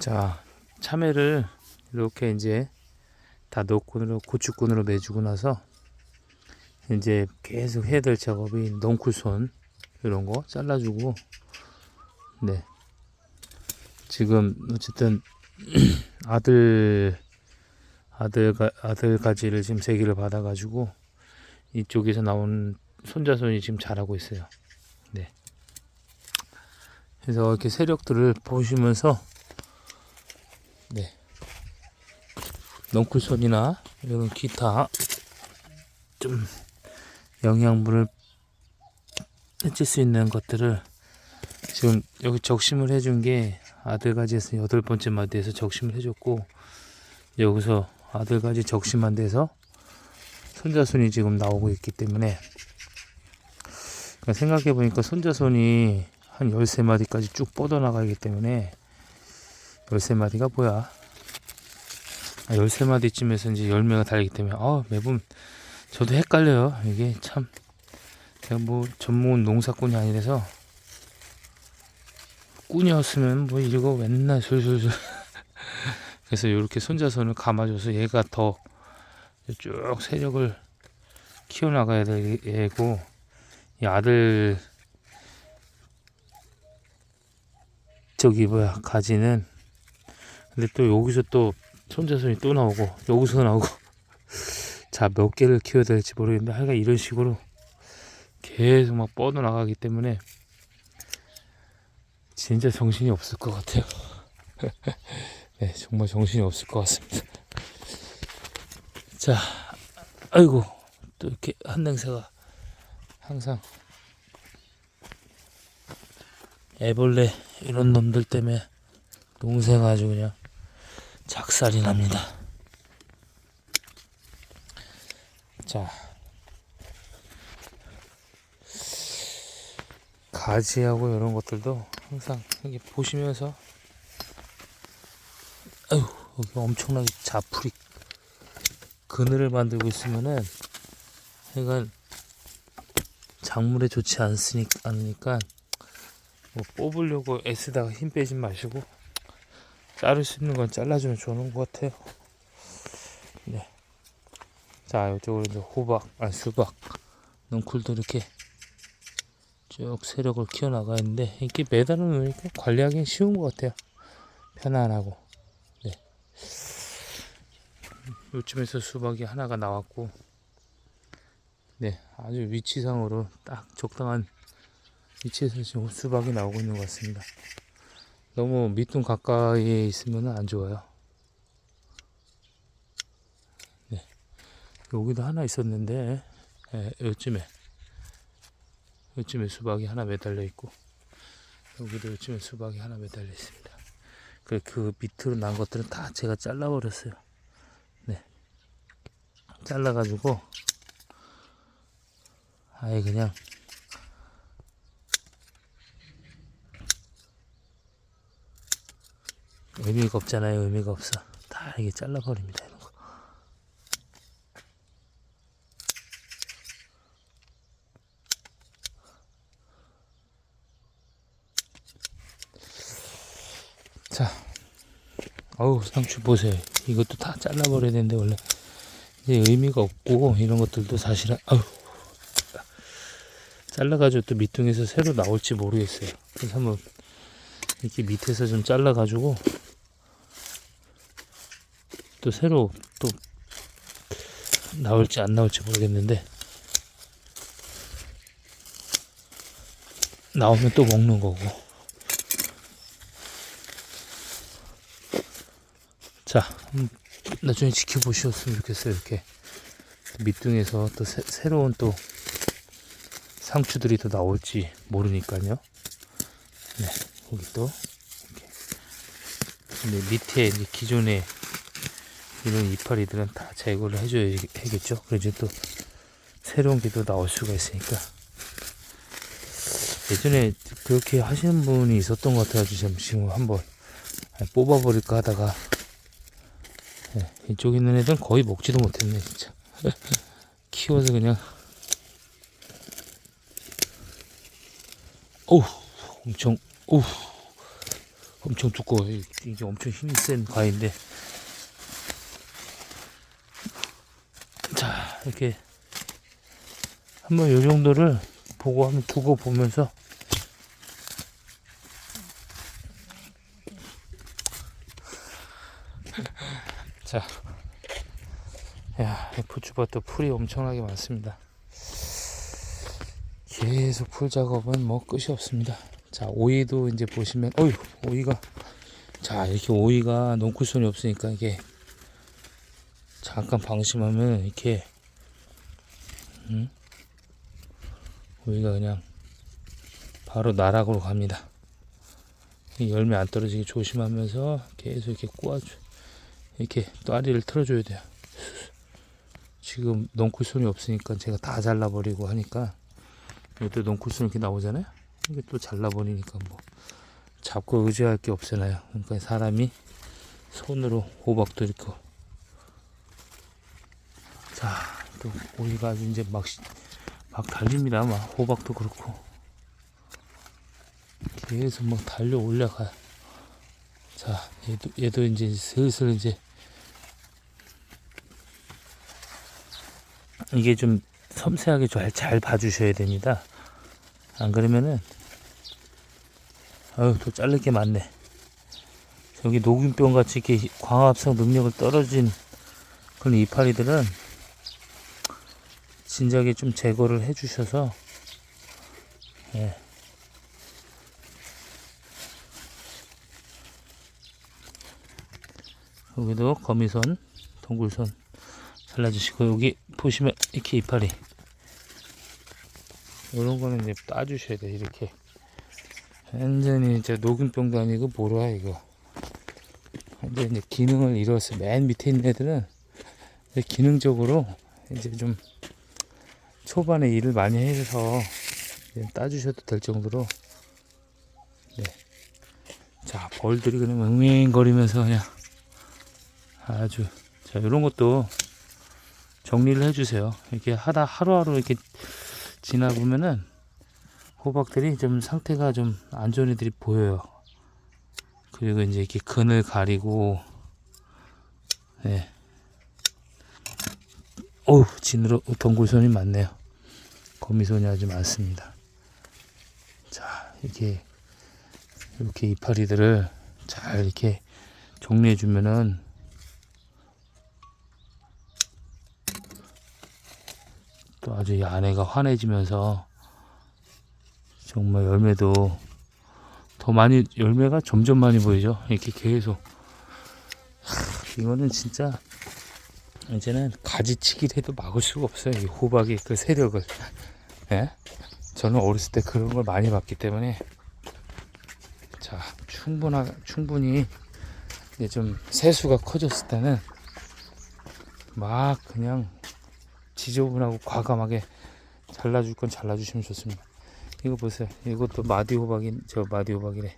자, 참외를 이렇게 이제 다 노콘으로 고추꾼으로 매주고 나서 이제 계속 해야 될 작업이 넝쿨손 이런 거 잘라주고 네 지금 어쨌든 아들 아들 아들 가지를 지금 세기를 받아가지고 이쪽에서 나온 손자손이 지금 자라고 있어요. 네. 그래서 이렇게 세력들을 보시면서 네. 넝쿨손이나 이런 기타 좀 영양분을 해줄 수 있는 것들을 지금 여기 적심을 해준 게 아들가지에서 여덟 번째 마디에서 적심을 해줬고 여기서 아들가지 적심한 데서 손자손이 지금 나오고 있기 때문에 생각해 보니까 손자손이 한 13마디까지 쭉 뻗어나가기 때문에 13마디가 뭐야? 아, 13마디쯤에서 이제 열매가 달리기 때문에 아, 매번 저도 헷갈려요. 이게 참 제가 뭐 전문 농사꾼이 아니라서 꾼이었으면 뭐 이거 맨날 술술술 그래서 이렇게 손자손을 감아줘서 얘가 더 쭉 세력을 키워나가야 되고 이 아들 저기 뭐야 가지는 근데 또 여기서 또 손자손이 또 나오고 여기서 나오고 자 몇 개를 키워야 될지 모르겠는데 하여간 이런 식으로 계속 막 뻗어 나가기 때문에 진짜 정신이 없을 것 같아요. 네 정말 정신이 없을 것 같습니다. 자 아이고 또 이렇게 한 냄새가 항상 애벌레 이런 놈들 때문에 농생 아주 그냥 작살이 납니다. 자, 가지하고 이런 것들도 항상 이렇게 보시면서, 아유, 여기 엄청나게 자풀이 그늘을 만들고 있으면은, 하여간 작물에 좋지 않으니까 뭐 뽑으려고 애쓰다가 힘 빼지 마시고 자를 수 있는 건 잘라주면 좋은 것 같아요. 네. 자, 이쪽으로 이제 호박, 아 수박, 넝쿨도 이렇게 쭉 세력을 키워나가 있는데 이렇게 매달아 놓으니까 관리하기 쉬운 것 같아요. 편안하고. 네. 요쯤에서 수박이 하나가 나왔고, 네, 아주 위치상으로 딱 적당한 위치에서 지금 수박이 나오고 있는 것 같습니다. 너무 밑둥 가까이에 있으면 안 좋아요. 네. 여기도 하나 있었는데, 예, 요쯤에, 요쯤에 수박이 하나 매달려 있고, 여기도 요즘에 수박이 하나 매달려 있습니다. 그, 그 밑으로 난 것들은 다 제가 잘라버렸어요. 네. 잘라가지고, 아예 그냥, 의미가 없잖아요. 의미가 없어. 다 이게 잘라버립니다. 이런 거. 자, 어우 상추 보세요. 이것도 다 잘라버려야 되는데 원래 이제 의미가 없고 이런 것들도 사실은 아우 잘라가지고 또 밑둥에서 새로 나올지 모르겠어요. 그래서 한번 이렇게 밑에서 좀 잘라가지고 또 새로 또 나올지 안 나올지 모르겠는데 나오면 또 먹는 거고. 자 음, 나중에 지켜보셨으면 좋겠어요. 이렇게 밑둥에서 또 새, 새로운 또 상추들이 또 나올지 모르니까요. 네 여기 또 이렇게. 근데 밑에 이제 기존에 이런 이파리들은 다 제거를 해줘야겠죠. 그래야지 또 새로운 게또 나올 수가 있으니까. 예전에 그렇게 하시는 분이 있었던 것 같아가지고 지금 한번 뽑아버릴까 하다가 네, 이쪽에 있는 애들은 거의 먹지도 못했네 진짜. 키워서 그냥 오 엄청 오 엄청 두꺼워요. 이게 엄청 힘이 센 과일인데. 자, 이렇게 한번 요 정도를 보고 한번 두고 보면서 자, 야, 부추밭도 풀이 엄청나게 많습니다. 계속 풀 작업은 뭐 끝이 없습니다. 자, 오이도 이제 보시면, 어휴, 오이가, 자, 이렇게 오이가 농쿨손이 없으니까 이게 잠깐 방심하면 이렇게, 음? 오이가 그냥 바로 나락으로 갑니다. 이 열매 안 떨어지게 조심하면서 계속 이렇게 꼬아줘. 이렇게 또아리를 틀어줘야 돼요. 지금 농쿨손이 없으니까 제가 다 잘라버리고 하니까 이것도 농쿨손 이렇게 나오잖아요. 이게 또 잘라버리니까 뭐 잡고 의지할 게 없잖아요. 그러니까 사람이 손으로 호박도 이렇게 자, 또 오이가 아주 이제 막, 시- 막 달립니다. 막 호박도 그렇고 계속 막 달려 올라가요. 자, 얘도, 얘도 이제 슬슬 이제 이게 좀 섬세하게 잘, 잘 봐주셔야 됩니다. 안 그러면은 아유 또 자를 게 많네. 저기 녹균병 같이 이렇게 광합성 능력을 떨어진 그런 이파리들은 진작에 좀 제거를 해주셔서 예. 여기도 거미선, 동굴선 잘라주시고 여기 보시면 이렇게 이파리. 이런 거는 이제 따주셔야 돼 이렇게. 완전히 이제 녹균병도 아니고 뭐라 이거. 이제 이제 기능을 잃었어 맨 밑에 있는 애들은 기능적으로 이제 좀 초반에 일을 많이 해서 따주셔도 될 정도로 네. 자 벌들이 그냥 맹맹거리면서 그냥 아주 자 이런 것도 정리를 해주세요. 이렇게 하다 하루하루 이렇게 지나 보면은 호박들이 좀 상태가 좀 안 좋은 애들이 보여요. 그리고 이제 이렇게 근을 가리고, 네. 어우, 지느러, 동굴손이 많네요. 거미손이 아주 많습니다. 자, 이렇게, 이렇게 이파리들을 잘 이렇게 정리해주면은 또 아주 이 안에가 환해지면서 정말 열매도 더 많이 열매가 점점 많이 보이죠? 이렇게 계속. 하, 이거는 진짜 이제는 가지치기를 해도 막을 수가 없어요. 이 호박의 그 세력을 예? 저는 어렸을 때 그런 걸 많이 봤기 때문에 자 충분하 충분히 이제 좀 세수가 커졌을 때는 막 그냥 지저분하고 과감하게 잘라줄 건 잘라주시면 좋습니다. 이거 보세요. 이것도 마디 호박인 저 마디 호박이래.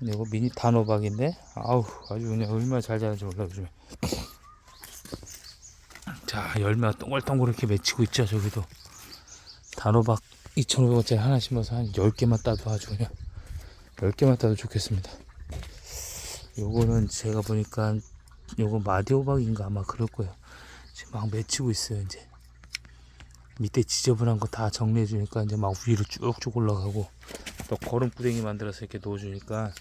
이거 미니 단 호박인데 아우 아주 그냥 얼마나 잘 자란지 몰라 요즘에. 자 열매가 동글동글 이렇게 맺히고 있죠 저기도 단호박 2,500원짜리 하나 심어서 한 10개만 따도 아주 그냥 10개만 따도 좋겠습니다. 요거는 제가 보니까 요거 마디 호박인가 아마 그럴 거예요. 지금 막 맺히고 있어요 이제 밑에 지저분한 거 다 정리해 주니까 이제 막 위로 쭉쭉 올라가고 또 거름부댕이 만들어서 이렇게 놓아 주니까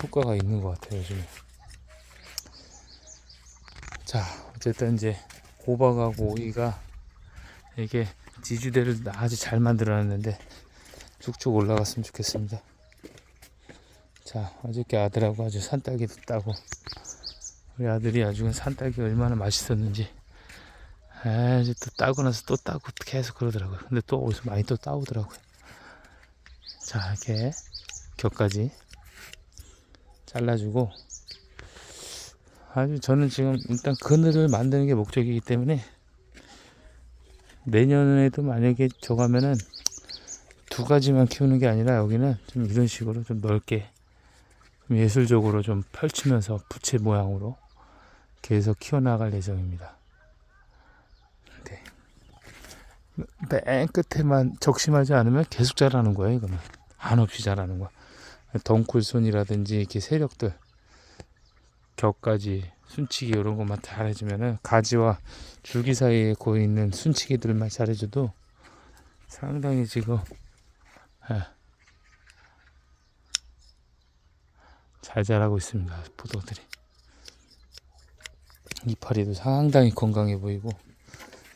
효과가 있는 것 같아요 요즘에 자 어쨌든 이제 호박하고 오이가 이게 지주대를 아주 잘 만들어 놨는데 쭉쭉 올라갔으면 좋겠습니다 자 어저께 아들하고 아주 산딸기도 따고 우리 아들이 아주 산딸기 얼마나 맛있었는지 아, 이제 또 따고 나서 또 따고 계속 그러더라고요. 근데 또 어디서 많이 또 따오더라고요. 자, 이렇게 격까지 잘라주고 아주 저는 지금 일단 그늘을 만드는 게 목적이기 때문에 내년에도 만약에 저 가면은 두 가지만 키우는 게 아니라 여기는 좀 이런 식으로 좀 넓게 좀 예술적으로 좀 펼치면서 부채 모양으로 계속 키워나갈 예정입니다. 네. 맨 끝에만 적심하지 않으면 계속 자라는 거예요, 이거는. 한없이 자라는 거야. 덩쿨손이라든지 이렇게 세력들 격가지 순치기 이런 것만 잘 해주면은 가지와 줄기 사이에 고여 있는 순치기들만 잘 해줘도 상당히 지금 예, 잘 자라고 있습니다 포도들이. 이파리도 상당히 건강해 보이고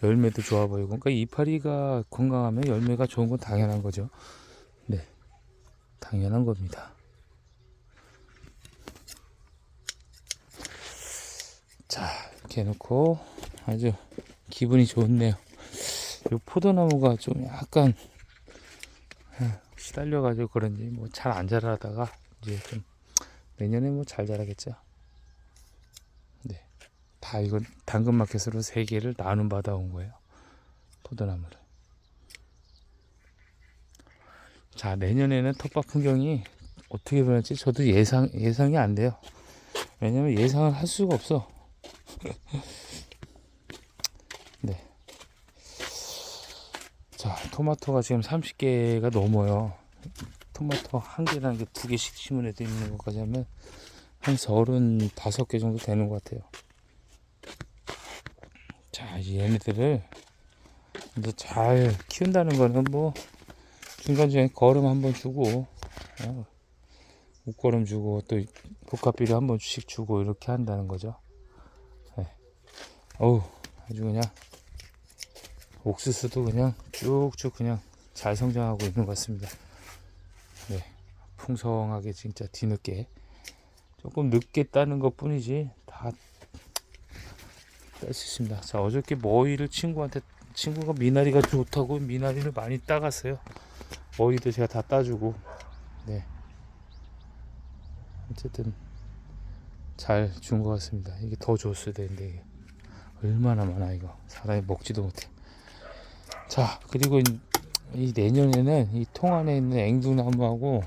열매도 좋아 보이고. 그러니까 이파리가 건강하면 열매가 좋은 건 당연한 거죠. 네. 당연한 겁니다 자 이렇게 해놓고 아주 기분이 좋네요. 이 포도나무가 좀 약간 에, 시달려가지고 그런지 뭐 잘 안 자라다가 이제 좀 내년에 뭐 잘 자라겠죠? 네. 다 이건 당근마켓으로 세 개를 나눔 받아온 거예요 포도나무를. 자 내년에는 텃밭 풍경이 어떻게 변할지 저도 예상 예상이 안 돼요. 왜냐면 예상을 할 수가 없어 네. 자, 토마토가 지금 30개가 넘어요. 토마토 한 이게 두 개씩 심은 애도 있는 것까지 하면 한 35개 정도 되는 것 같아요. 자, 얘네들을 이제 잘 키운다는 거는 뭐 중간중간에 걸음 한번 주고, 어, 옷걸음 주고, 또 복합비료 한 번씩 주고 이렇게 한다는 거죠. 어우 아주 그냥 옥수수도 그냥 쭉쭉 그냥 잘 성장하고 있는 것 같습니다. 네, 풍성하게 진짜 뒤늦게 조금 늦게 따는 것 뿐이지 다 딸 수 있습니다. 자 어저께 머위를 친구한테 친구가 미나리가 좋다고 미나리를 많이 따갔어요. 머위도 제가 다 따주고 네 어쨌든 잘 준 것 같습니다. 이게 더 줬어야 되는데. 얼마나 많아 이거. 사람이 먹지도 못해. 자 그리고 이, 이 내년에는 이 통 안에 있는 앵두나무하고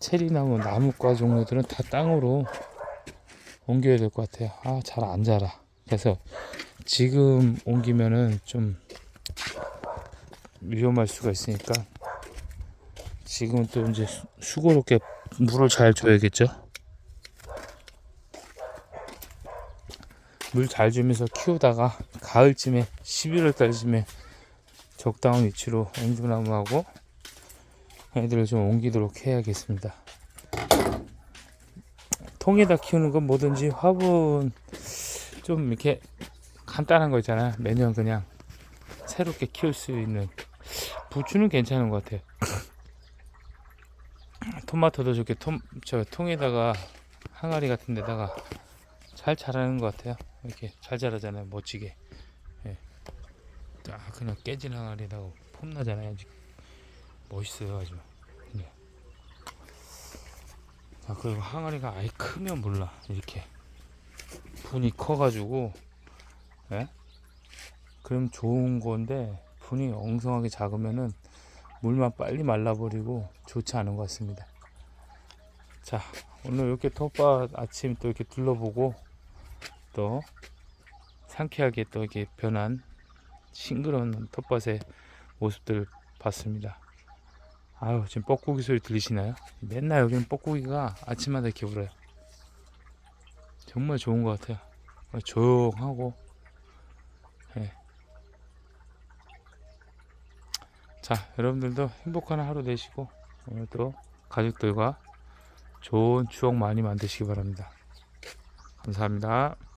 체리나무 나무과 종류들은 다 땅으로 옮겨야 될 것 같아요. 아 잘 안 자라. 그래서 지금 옮기면은 좀 위험할 수가 있으니까 지금은 또 이제 수- 수고롭게 물을 잘 줘야겠죠 물 잘 주면서 키우다가 가을쯤에 11월 달쯤에 적당한 위치로 앵두나무하고 애들을 좀 옮기도록 해야겠습니다. 통에다 키우는 건 뭐든지 화분 좀 이렇게 간단한 거 있잖아요. 매년 그냥 새롭게 키울 수 있는 부추는 괜찮은 것 같아요. 토마토도 저렇게 톰, 저 통에다가 항아리 같은 데다가 잘 자라는 것 같아요. 이렇게 잘 자라잖아요. 멋지게. 예. 딱 그냥 깨진 항아리에다가 폼나잖아요. 아주 멋있어요. 아주. 네. 아, 그리고 항아리가 아예 크면 몰라. 이렇게. 분이 커가지고, 예? 그럼 좋은 건데, 분이 엉성하게 작으면은 물만 빨리 말라버리고 좋지 않은 것 같습니다. 자, 오늘 이렇게 텃밭 아침 또 이렇게 둘러보고 또 상쾌하게 또 이렇게 변한 싱그러운 텃밭의 모습들 봤습니다. 아유 지금 뻐꾸기 소리 들리시나요? 맨날 여기는 뻐꾸기가 아침마다 이렇게 울어요. 정말 좋은 것 같아요. 조용하고 예. 자 여러분들도 행복한 하루 되시고 오늘도 가족들과 좋은 추억 많이 만드시기 바랍니다. 감사합니다.